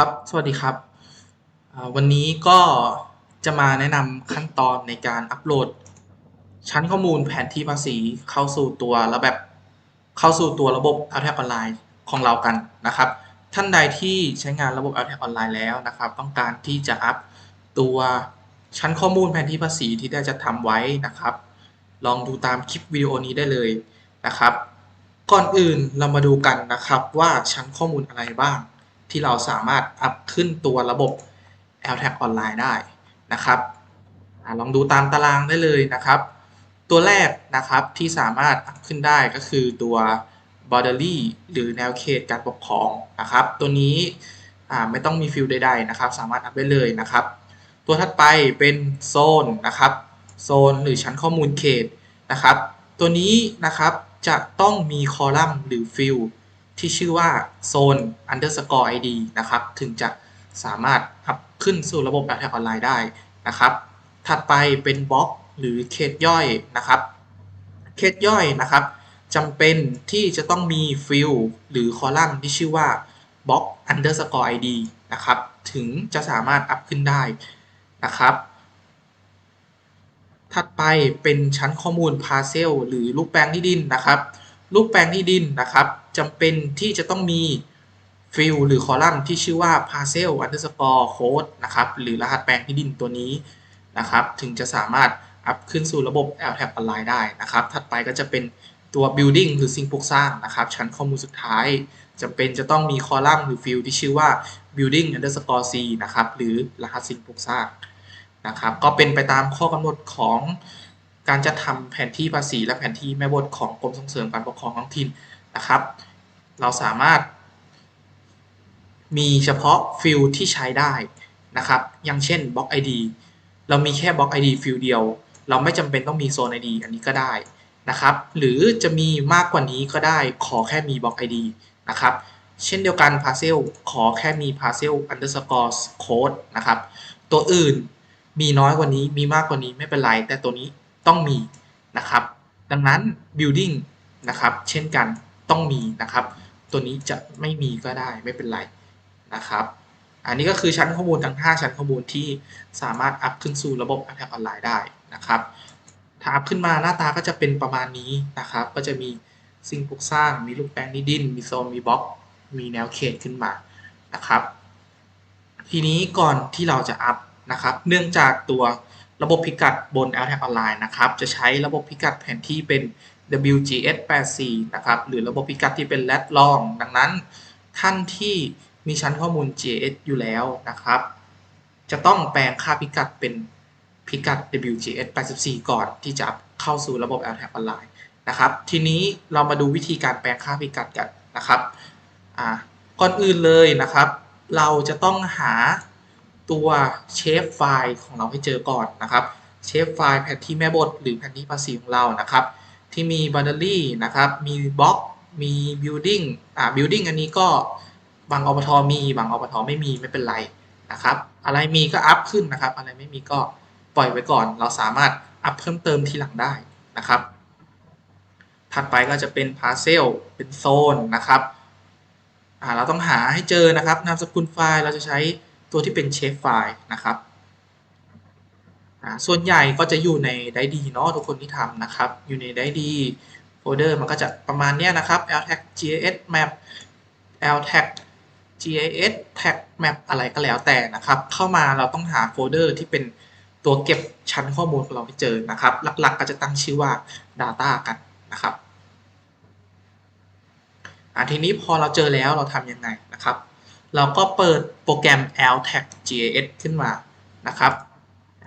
ครับ สวัสดีครับ วันนี้ก็จะมาแนะนำขั้นตอนในการอัปโหลด ชั้นข้อมูลแผนที่ภาษีเข้าสู่ตัวระบบเข้าสู่ตัวระบบ a l t a c ออนไลน์ของเรากันนะครับ ท่านใดที่ใช้งานระบบ a l t a c ออนไลน์แล้วนะครับ ต้องการที่จะอัปตัวชั้นข้อมูลแผนที่ภาษีที่ได้จะทำไว้นะครับ ลองดูตามคลิปวิดีโอนี้ได้เลยนะครับ ก่อนอื่นเรามาดูกันนะครับว่าชั้นข้อมูลอะไรบ้าง ที่เราสามารถอัพขึ้นตัวระบบ l t a g ออนไลน์ได้นะครับอลองดูตามตารางได้เลยนะครับ ตัวแรกนะครับที่สามารถอัพขึ้นได้ก็คือตัว boundary หรือแนวเขตการปกครองนะครับ ตัวนี้ไม่ต้องมีฟิลใดๆนะครับ สามารถอัพได้เลยนะครับ ตัวถัดไปเป็นโซนนะครับโซนหรือชั้นข้อมูลเขตนะครับ ตัวนี้นะครับจะต้องมีคอลัมน์หรือฟิล ที่ชื่อว่า zone underscore id นะครับ ถึงจะสามารถอัพขึ้นสู่ระบบแบบแท็กออนไลน์ได้นะครับ ถัดไปเป็นบล็อกหรือเขตย่อยนะครับเขตย่อยนะครับจำเป็นที่จะต้องมีฟิลหรือคอลัมน์ที่ชื่อว่า box underscore id นะครับ ถึงจะสามารถอัพขึ้นได้นะครับ ถัดไปเป็นชั้นข้อมูล parcel หรือรูปแปลงที่ดินนะครับ รูปแปลงที่ดินนะครับจำเป็นที่จะต้องมีฟิลหรือคอลัมน์ที่ชื่อว่า parcel underscore code นะครับหรือรหัสแปลงที่ดินตัวนี้นะครับถึงจะสามารถอัพขึ้นสู่ระบบ l t a b ออนไลน์ได้นะครับ ถัดไปก็จะเป็นตัว building หรือสิ่งปลูกสร้างนะครับชั้นข้อมูลสุดท้ายจำเป็นจะต้องมีคอลัมน์หรือฟิลที่ชื่อว่า building underscore c นะครับหรือรหัสสิ่งปลูกสร้างนะครับก็เป็นไปตามข้อกำหนดของ การจัดทำแผนที่ภาษีและแผนที่แม่บทของกรมส่งเสริมการปกครองท้องถิ่นนะครับ เราสามารถ มีเฉพาะฟิลที่ใช้ได้นะครับ อย่างเช่นบล็อก ID เรามีแค่บล็อก ID ฟิลเดียว เราไม่จำเป็นต้องมีโซน ID อันนี้ก็ได้นะครับ หรือจะมีมากกว่านี้ก็ได้ขอแค่มีบล็อก ID นะครับ เช่นเดียวกัน parcel ขอแค่มี parcel underscore code นะครับ ตัวอื่นมีน้อยกว่านี้มีมากกว่านี้ไม่เป็นไร แต่ตัวนี้ ต้องมีนะครับ ดังนั้น building นะครับ เช่นกันต้องมีนะครับ ตัวนี้จะไม่มีก็ได้ไม่เป็นไรนะครับ อันนี้ก็คือชั้นข้อมูลทั้ง 5 ชั้นข้อมูลที่สามารถอัพขึ้นสู่ระบบ a t t a c ออนไลน์ได้นะครับ ถ้าอัพขึ้นมาหน้าตาก็จะเป็นประมาณนี้นะครับ ก็จะมีสิ่งปลูกสร้าง มีรูปแปลงนิดิน มีโซน มีบล็อก มีแนวเขตขึ้นมานะครับ ทีนี้ก่อนที่เราจะอัพนะครับ เนื่องจากตัว ระบบพิกัดบน l t a g ออนไลน์นะครับ จะใช้ระบบพิกัดแผนที่เป็น WGS 84นะครับ หรือระบบพิกัดที่เป็น lat long ดังนั้น ท่านที่มีชั้นข้อมูล GS อยู่แล้วนะครับ จะต้องแปลงค่าพิกัดเป็นพิกัด WGS 84 ก่อนที่จะเข้าสู่ระบบ l t a g ออนไลน์นะครับ ทีนี้เรามาดูวิธีการแปลงค่าพิกัดกันนะครับ ก่อนอื่นเลยนะครับ เราจะต้องหา ตัวเชฟไฟล์ของเราให้เจอก่อนนะครับเชฟไฟล์แผนที่แม่บทหรือแผนที่ภาษีของเรานะครับ ที่มี boundary นะครับ มีบล็อกมี building อ่า building อันนี้ก็บางอบทมี บางอบทไม่มีไม่เป็นไรนะครับ อะไรมีก็อัพขึ้นนะครับ อะไรไม่มีก็ปล่อยไว้ก่อน เราสามารถอัพเพิ่มเติมทีหลังได้นะครับ ถัดไปก็จะเป็น parcel เป็นโซนนะครับอ่าเราต้องหาให้เจอนะครับ นามสกุลไฟล์เราจะใช้ ตัวที่เป็นเชฟไฟล์นะครับส่วนใหญ่ก็จะอยู่ในไดดีเนาะทุกคนที่ทำนะครับ อยู่ในไดดีโฟลเดอร์มันก็จะประมาณนี้นะครับ ltag gas map ltag gas tag map อะไรก็แล้วแต่นะครับ เข้ามาเราต้องหาโฟลเดอร์ที่เป็นตัวเก็บชั้นข้อมูลของเราให้เจอนะครับ หลักๆ ก็จะตั้งชื่อว่า data กันนะครับทีนี้พอเราเจอแล้วเราทำยังไงนะครับ เราก็เปิดโปรแกรม l t a g g s ขึ้นมานะครับ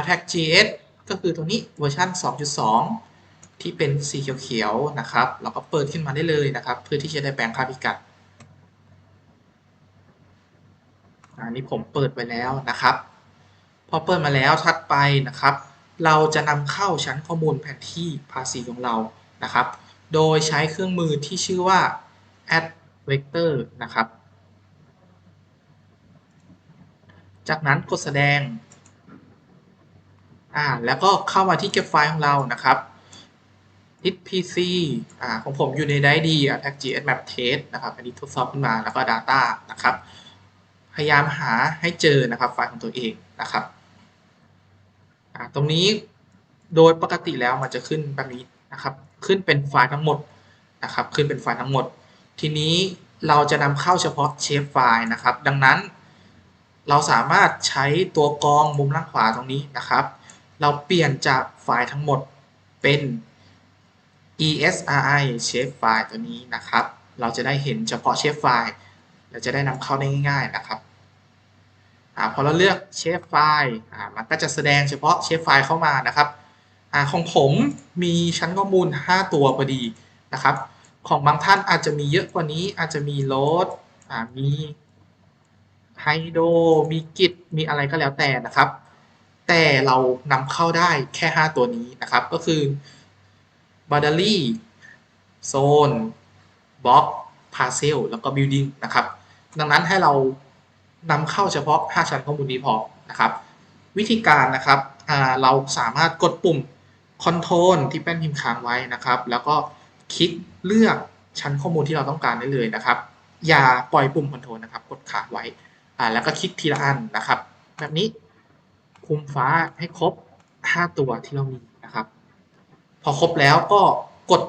ltag gs ก็คือตัวนี้เวอร์ชัน2.2 ที่เป็นสีเขียวๆนะครับ เราก็เปิดขึ้นมาได้เลยนะครับ เพื่อที่จะได้แปลงค่าพิกัดอันนี้ผมเปิดไว้แล้วนะครับ พอเปิดมาแล้วถัดไปนะครับ เราจะนำเข้าชั้นข้อมูลแผนที่ภาษีของเรานะครับ โดยใช้เครื่องมือที่ชื่อว่า add vector นะครับ จากนั้นกดแสดงอ่าแล้วก็เข้ามาที่เก็บไฟล์ของเรานะครับ hit pc อ่าของผมอยู่ในไดดี attack gs map test นะครับอันนี้ทดสอบขึ้นมาแล้วก็ data นะครับ พยายามหาให้เจอนะครับไฟล์ของตัวเองนะครับอ่าตรงนี้โดยปกติแล้วมันจะขึ้นแบบนี้นะครับ ขึ้นเป็นไฟล์ทั้งหมดนะครับ ขึ้นเป็นไฟล์ทั้งหมด ทีนี้เราจะนำเข้าเฉพาะเชฟไฟล์นะครับ ดังนั้น เราสามารถใช้ตัวกรองมุมล่างขวาตรงนี้นะครับ เราเปลี่ยนจากไฟล์ทั้งหมดเป็น esri shape file ตัวนี้นะครับ เราจะได้เห็นเฉพาะ shape file เราจะได้นำเข้าได้ง่าย ๆนะครับอาพอเราเลือก shape file อ่ามันก็จะแสดงเฉพาะ shape file เข้ามานะครับอ่าของผมมีชั้นข้อมูล 5 ตัวพอดีนะครับ ของบางท่านอาจจะมีเยอะกว่านี้อาจจะมีโหลดอ่ามี ไฮโด มีกิจมีอะไรก็แล้วแต่นะครับ แต่เรานำเข้าได้แค่ 5 ตัวนี้นะครับ ก็คือ b o r d e r y Zone Block Parcel แล้วก็ Building นะครับ ดังนั้นให้เรานำเข้าเฉพาะ 5 ชั้นข้อมูลนี้พอนะครับ วิธีการนะครับเราสามารถกดปุ่ม Control ที่แป้นพิมพ์ค้างไว้นะครับ แล้วก็คลิกเลือกชั้นข้อมูลที่เราต้องการได้เลยนะครับ อย่าปล่อยปุ่ม Control นะครับ กดค้างไว้่าแล้วก็คลิกทีละอันนะครับ แบบนี้คุมฟ้าให้ครบ 5 ตัวที่เรามีนะครับ พอครบแล้วก็กด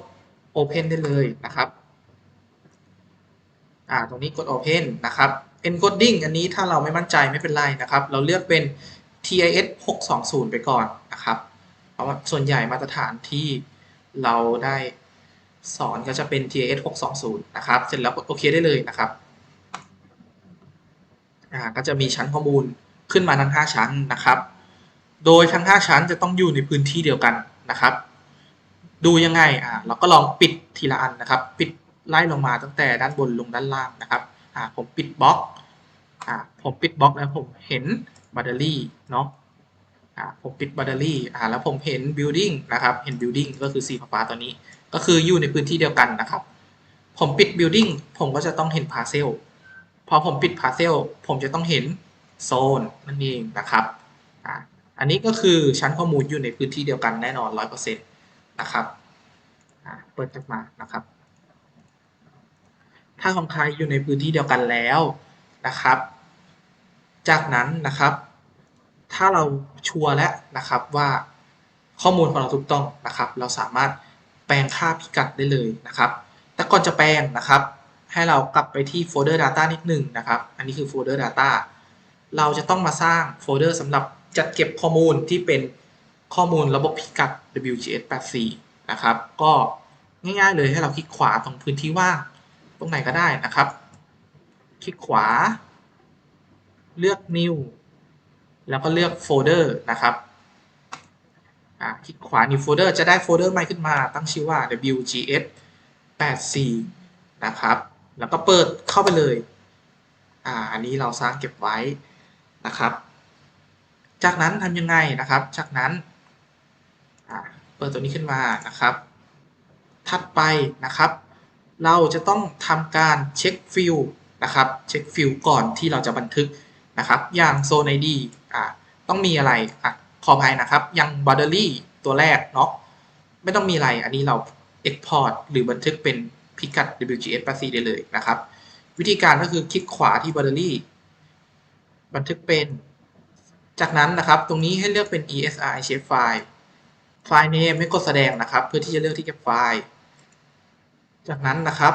Open ได้เลยนะครับอ่าตรงนี้กด Open นะครับ Encoding อันนี้ถ้าเราไม่มั่นใจไม่เป็นไรนะครับ เราเลือกเป็น TIS 620 ไปก่อนนะครับ เพราะว่าส่วนใหญ่มาตรฐานที่เราได้สอนก็จะเป็น TIS 620 นะครับ เสร็จแล้วกดโอเคได้เลยนะครับ ก็จะมีชั้นข้อมูลขึ้นมาทั้ง 5 ชั้นนะครับ โดยทั้ง 5 ชั้นจะต้องอยู่ในพื้นที่เดียวกันนะครับ ดูยังไงอ่าเราก็ลองปิดทีละอันนะครับ ปิดไล่ลงมาตั้งแต่ด้านบนลงด้านล่างนะครับอ่าผมปิดบล็อกอ่าผมปิดบล็อกแล้วผมเห็นบัตเตอรี่เนาะอ่าผมปิดบัตเตอรี่อ่าแล้วผมเห็น building นะครับ เห็น building ก็คือสีฟ้าตัวนี้ ก็คืออยู่ในพื้นที่เดียวกันนะครับ ผมปิด building ผมก็จะต้องเห็น parcel พอผมปิด parcel ผมจะต้องเห็นโซนนั่นเองนะครับอันนี้ก็คือชั้นข้อมูลอยู่ในพื้นที่เดียวกันแน่นอน 100%นะครับเปิดจากมานะครับ ถ้าของใครอยู่ในพื้นที่เดียวกันแล้วนะครับ จากนั้นนะครับ ถ้าเราชัวร์แล้วนะครับว่าข้อมูลของเราถูกต้องนะครับ เราสามารถแปลงค่าพิกัดได้เลยนะครับ แต่ก่อนจะแปลงนะครับ ให้เรากลับไปที่โฟลเดอร์ Data นิดหนึ่งนะครับ อันนี้คือโฟลเดอร์ Data เราจะต้องมาสร้างโฟลเดอร์สำหรับจัดเก็บข้อมูลที่เป็นข้อมูลระบบพิกัด WGS 84 นะครับ ก็ง่ายๆเลยให้เราคลิกขวาตรงพื้นที่ว่างตรงไหนก็ได้นะครับ คลิกขวา เลือก New แล้วก็เลือกโฟลเดอร์นะครับคลิกขวา New Folder จะได้โฟลเดอร์ใหม่ขึ้นมาตั้งชื่อว่า WGS 84 นะครับ แล้วก็เปิดเข้าไปเลย อ่า อันนี้เราสร้างเก็บไว้นะครับ จากนั้นทำยังไงนะครับ จากนั้น เปิดตัวนี้ขึ้นมานะครับ ถัดไปนะครับ เราจะต้องทำการเช็คฟิลนะครับ เช็คฟิลก่อนที่เราจะบันทึกนะครับ อย่างโซน ID อ่าต้องมีอะไรอะขออภัยนะครับอย่าง boundary ตัวแรกเนาะ ไม่ต้องมีอะไร อันนี้เรา export หรือบันทึกเป็น พิกัด WGS 84ได้เลยนะครับ วิธีการก็คือคลิกขวาที่ boundary บันทึกเป็น จากนั้นนะครับ ตรงนี้ให้เลือกเป็น ESR shape file ไฟล์ name ไม่กดแสดงนะครับ เพื่อที่จะเลือกที่เก็บไฟล์ จากนั้นนะครับ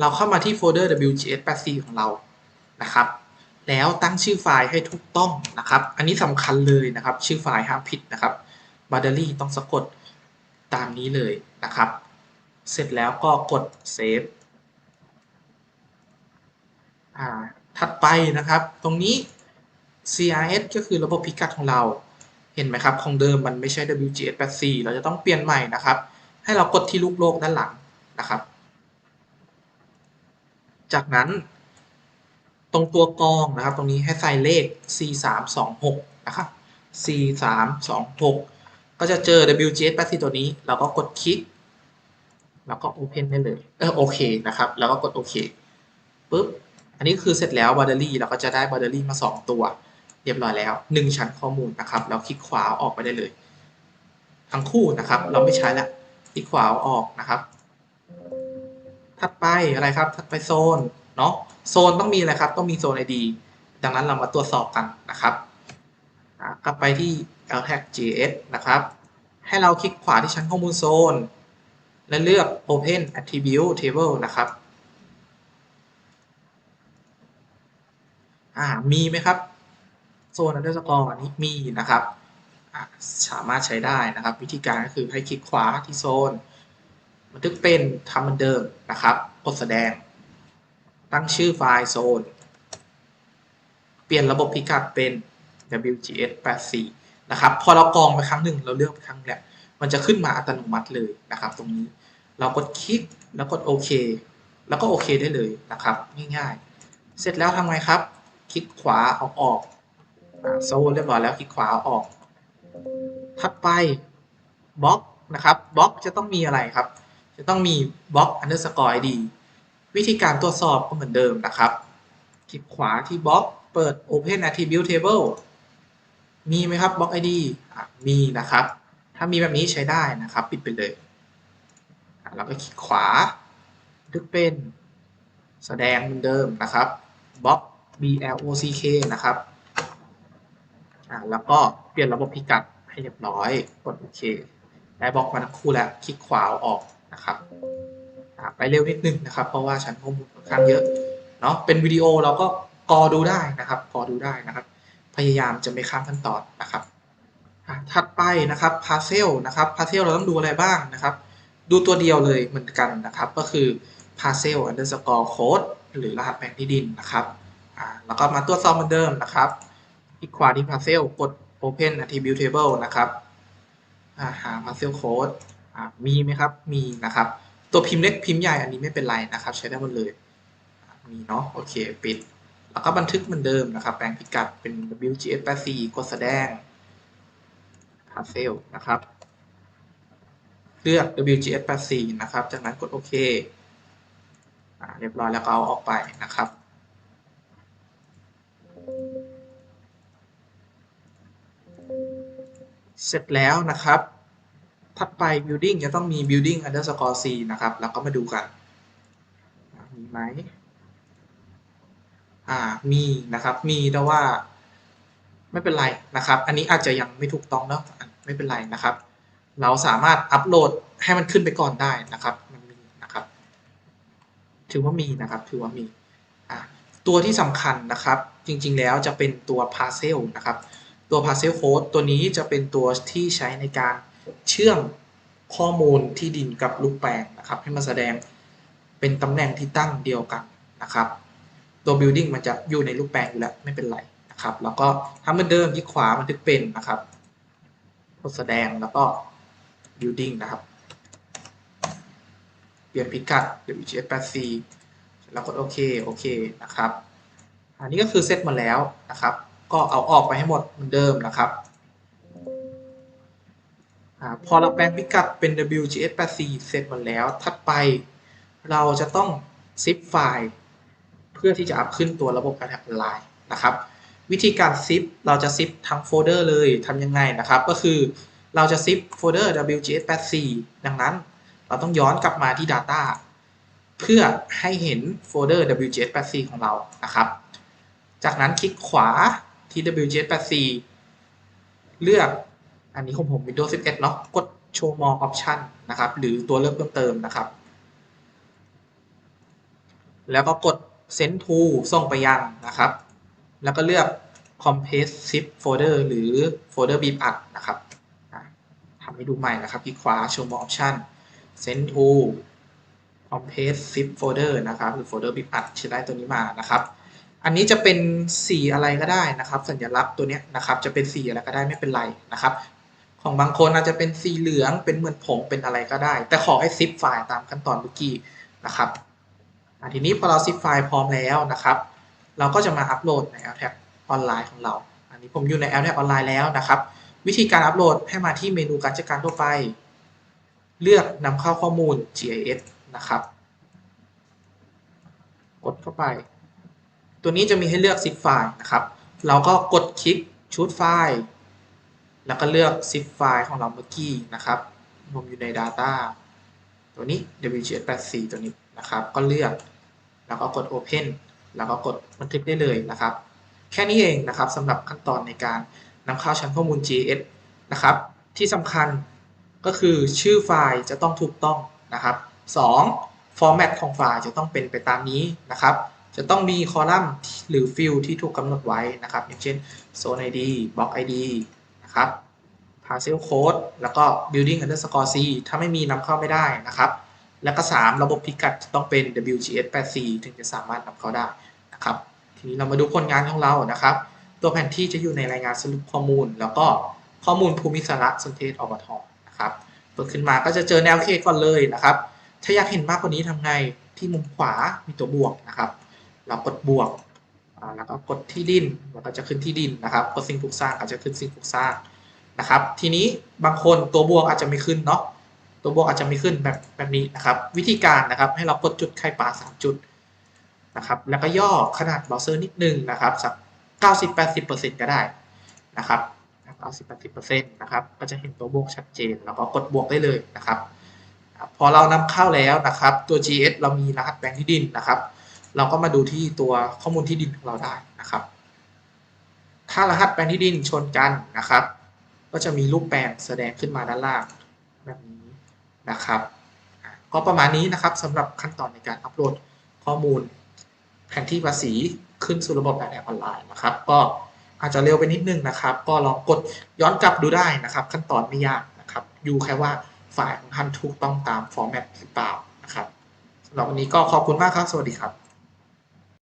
เราเข้ามาที่โฟลเดอร์ WGS 84ของเรานะครับแล้วตั้งชื่อไฟล์ให้ถูกต้องนะครับ อันนี้สำคัญเลยนะครับ ชื่อไฟล์ห้ามผิดนะครับ b o r d e r y ต้องสะกดตามนี้เลยนะครับ เสร็จแล้วก็กด save อ่าถัดไปนะครับ ตรงนี้ CRS ก็คือระบบพิกัดของเรา เห็นไหมครับ ของเดิมมันไม่ใช่ WGS 84เราจะต้องเปลี่ยนใหม่นะครับ ให้เรากดที่ลูกโลกด้านหลังนะครับ จากนั้น ตรงตัวกรองนะครับ ตรงนี้ให้ใส่เลข C 3 2 6นะครับ C 3 2 6ก็จะเจอ WGS 84ตัวนี้ เราก็กดคลิก แล้วก็ Open ได้เลยเออโอเคนะครับ แล้วก็กดโอเคปุ๊บอันนี้คือเสร็จแล้ว b o r d e r y เราก็จะได้ b o r d e r y มา 2 ตัว เรียบร้อยแล้ว 1 ชั้นข้อมูลนะครับ เราคลิกขวาออกไปได้เลย ทั้งคู่นะครับ เราไม่ใช้ล้วคลิกขวาออกนะครับ ถัดไปอะไรครับ ถัดไปโซนเนาะโซนต้องมีอะไรครับ ต้องมีโซน ID ดังนั้นเรามาตรวจสอบกันนะครับกลับไปที่ LTAG.js นะครับ ให้เราคลิกขวาที่ชั้นข้อมูลโซน และเลือก Open Attribute Table นะครับอ่ามีไหมครับโซน underscore อันนี้มีนะครับสามารถใช้ได้นะครับ วิธีการก็คือให้คลิกขวาที่โซนบันทึกเป็นทำเหมือนเดิมนะครับกดแสดง ตั้งชื่อไฟล์โซน เปลี่ยนระบบพิกัดเป็น WGS 84นะครับ พอเรากรองไปครั้งหนึ่งเราเลือกไปครั้งแรก มันจะขึ้นมาอัตโนมัติเลยนะครับ ตรงนี้ เรากดคลิกแล้วกดโอเค แล้วก็โอเคได้เลยนะครับ ง่ายๆ เสร็จแล้วทำไงครับ คลิกขวาเอาออกโซนเรียบร้อยแล้วคลิกขวาเอาออก ถัดไปบล็อกนะครับบล็อกจะต้องมีอะไรครับ จะต้องมีบล็อก underscore id วิธีการตรวจสอบก็เหมือนเดิมนะครับ คลิกขวาที่บล็อกเปิด open attribute table มีไหมครับบล็อก id มีนะครับ ถ้ามีแบบนี้ใช้ได้นะครับ ปิดไปเลยแล้วก็คลิกขวาดึกเป็นแสดงเหมือนเดิมนะครับบล็อก block นะครับแล้วก็เปลี่ยนระบบพิกัดให้เรียบร้อย กดโอเค ได้บล็อกมาทั้งคู่แล้ว คลิกขวาออกนะครับไปเร็วนิดนึงนะครับ เพราะว่าชั้นข้อมูลค่อนข้างเยอะ เนาะเป็นวิดีโอเราก็กอดูได้นะครับกอดูได้นะครับ พยายามจะไม่ข้ามขั้นตอนนะครับ ถัดไปนะครับ parcel นะครับ parcel เราต้องดูอะไรบ้างนะครับ ดูตัวเดียวเลยเหมือนกันนะครับ ก็คือ parcel underscore code หรือรหัสแบ่งที่ดินนะครับแล้วก็มาตรวจสอบเหมือนเดิมนะครับคลิกขวาที่ parcel กด open attribute table นะครับหา parcel code มีไหมครับ มีนะครับ ตัวพิมพ์เล็กพิมพ์ใหญ่อันนี้ไม่เป็นไรนะครับ ใช้ได้หมดเลย มีเนาะ โอเค ปิด แล้วก็บันทึกเหมือนเดิมนะครับ แปลงพิกัดเป็น WGS 84 กดแสดง parcel นะครับ เลือก WGS 84นะครับ จากนั้นกดโอเคอเรียบร้อยแล้วก็เอาออกไปนะครับ เสร็จแล้วนะครับ ถัดไป building จะต้องมี building underscore c นะครับ แล้วก็มาดูกัน มีไหมอ่ามีนะครับ มีแต่ว่า ไม่เป็นไรนะครับ อันนี้อาจจะยังไม่ถูกต้องเนาะไม่เป็นไรนะครับ เราสามารถอัปโหลดให้มันขึ้นไปก่อนได้นะครับมันมีนะครับ ถือว่ามีนะครับ ถือว่ามีอ่าตัวที่สำคัญนะครับ จริงๆแล้วจะเป็นตัว parcel นะครับ ตัว parcel code ตัวนี้จะเป็นตัวที่ใช้ในการเชื่อมข้อมูลที่ดินกับรูปแปลงนะครับ ให้มาแสดงเป็นตำแหน่งที่ตั้งเดียวกันนะครับ ตัว building มันจะอยู่ในรูปแปลงอยู่แล้วไม่เป็นไร นะครับ แล้วก็ทำเหมือนเดิมที่ขวามันทึกเป็นนะครับกดแสดงแล้วก็ building นะครับ เปลี่ยนพิกัด WGS 84แล้วกดโอเค โอเคนะครับ อันนี้ก็คือเซตมาแล้วนะครับ ก็เอาออกไปให้หมดเหมือนเดิมนะครับอพอเราแปลงพิกัดเป็น WGS 84 เสร็จหมดแล้ว ถัดไปเราจะต้องซิปไฟล์ เพื่อที่จะอัพขึ้นตัวระบบการแท็กออนไลน์นะครับ วิธีการซิปเราจะซิปทั้งโฟลเดอร์เลยทำยังไงนะครับ ก็คือเราจะซิปโฟลเดอร์ WGS 84 ดังนั้น เราต้องย้อนกลับมาที่ Data เพื่อให้เห็นโฟลเดอร์ WGS 84 ของเรานะครับ จากนั้นคลิกขวาที่ WGS 84 เลือกอันนี้ของผม Windows 11 เนาะกด Show More Option นะครับ หรือตัวเลือกเพิ่มเติมนะครับ แล้วก็กด Send to ส่งไปยังนะครับ แล้วก็เลือก Compress Zip Folder หรือ Folder Beep Up นะครับทำให้ดูใหม่นะครับคลิกขวา Show More Option Send to Compress Zip Folder นะครับหรือ Folder Beep Up ใช้ได้ตัวนี้มานะครับ อันนี้จะเป็นสีอะไรก็ได้นะครับ สัญลักษณ์ตัวนี้นะครับ จะเป็นสีอะไรก็ได้ไม่เป็นไรนะครับ ของบางคนอาจจะเป็นสีเหลืองเป็นเหมือนผงเป็นอะไรก็ได้ แต่ขอให้ซิปไฟล์ตามขั้นตอนเมื่อกี้นะครับทีนี้พอเราซิปไฟล์พร้อมแล้วนะครับ เราก็จะมาอัปโหลดใน l t a b ออนไลน์ของเรา อันนี้ผมอยู่ใน l t a b ออนไลน์แล้วนะครับ วิธีการอัปโหลดให้มาที่เมนูการจัดการทั่วไป เลือกนำเข้าข้อมูล GIS นะครับ กดเข้าไป ตัวนี้จะมีให้เลือก zip ไฟล์นะครับ เราก็กดคลิกชุดไฟล์ แล้วก็เลือก zip ไฟล์ของเราเมื่อกี้นะครับ ผมอยู่ใน Data ตัวนี้ WGS 84 ตัวนี้นะครับ ก็เลือก แล้วก็กด Open แล้วก็กดบันทึกได้เลยนะครับ แค่นี้เองนะครับสำหรับขั้นตอนในการนำเข้าชั้นข้อมูล GIS นะครับ ที่สำคัญก็คือชื่อไฟล์จะต้องถูกต้องนะครับ 2. ฟอร์แมตของไฟล์จะต้องเป็นไปตามนี้นะครับ จะต้องมีคอลัมน์หรือฟิลที่ถูกกำหนดไว้นะครับ อย่างเช่น Zone ID Block ID นะครับ Parcel Code แล้วก็ Building underscore C ถ้าไม่มีนำเข้าไม่ได้นะครับ แล้วก็ 3 ระบบพิกัดต้องเป็น WGS 84ถึงจะสามารถนำเข้าได้นะครับ ทีนี้เรามาดูผลงานของเรานะครับ ตัวแผนที่จะอยู่ในรายงานสรุปข้อมูล แล้วก็ข้อมูลภูมิสารสนเทศอบทนะครับเปิดขึ้นมาก็จะเจอแนวเขตก่อนเลยนะครับ ถ้าอยากเห็นมากกว่านี้ทำไงที่มุมขวามีตัวบวกนะครับ เรากดบวกแล้วก็กดที่ดินแล้วก็จะขึ้นที่ดินนะครับกดสิ่งปลูกสร้างอาจจะขึ้นสิ่งปลูกสร้างนะครับ ทีนี้บางคนตัวบวกอาจจะไม่ขึ้นเนาะ ตัวบวกอาจจะไม่ขึ้นแบบแบบนี้นะครับ วิธีการนะครับให้เรากดจุดไข่ปลา3จุดนะครับ แล้วก็ย่อขนาดเบราว์เซอร์นิดนึงนะครับสัก 90-80%ก็ได้นะครับ90-80%นะครับ ก็จะเห็นตัวบวกชัดเจน แล้วก็กดบวกได้เลยนะครับครับพอเรานำเข้าแล้วนะครับ ตัว GS เรามีรหัสแปลงที่ดินนะครับ เราก็มาดูที่ตัวข้อมูลที่ดินของเราได้นะครับ ถ้ารหัสแปลงที่ดินชนกันนะครับ ก็จะมีรูปแปลงแสดงขึ้นมาด้านล่างแบบนี้ นะครับ ก็ประมาณนี้นะครับสำหรับขั้นตอนในการอัปโหลดข้อมูลแผนที่ภาษีขึ้นสู่ระบบแบบแอปออนไลน์นะครับ ก็อาจจะเร็วไปนิดนึงนะครับ ก็ลองกดย้อนกลับดูได้นะครับ ขั้นตอนไม่ยากนะครับอยู่แค่ว่าฝ่ายของท่านถูกต้องตามฟอร์แมตหรือเปล่านะครับสำหรับวันนี้ก็ขอบคุณมากครับ สวัสดีครับ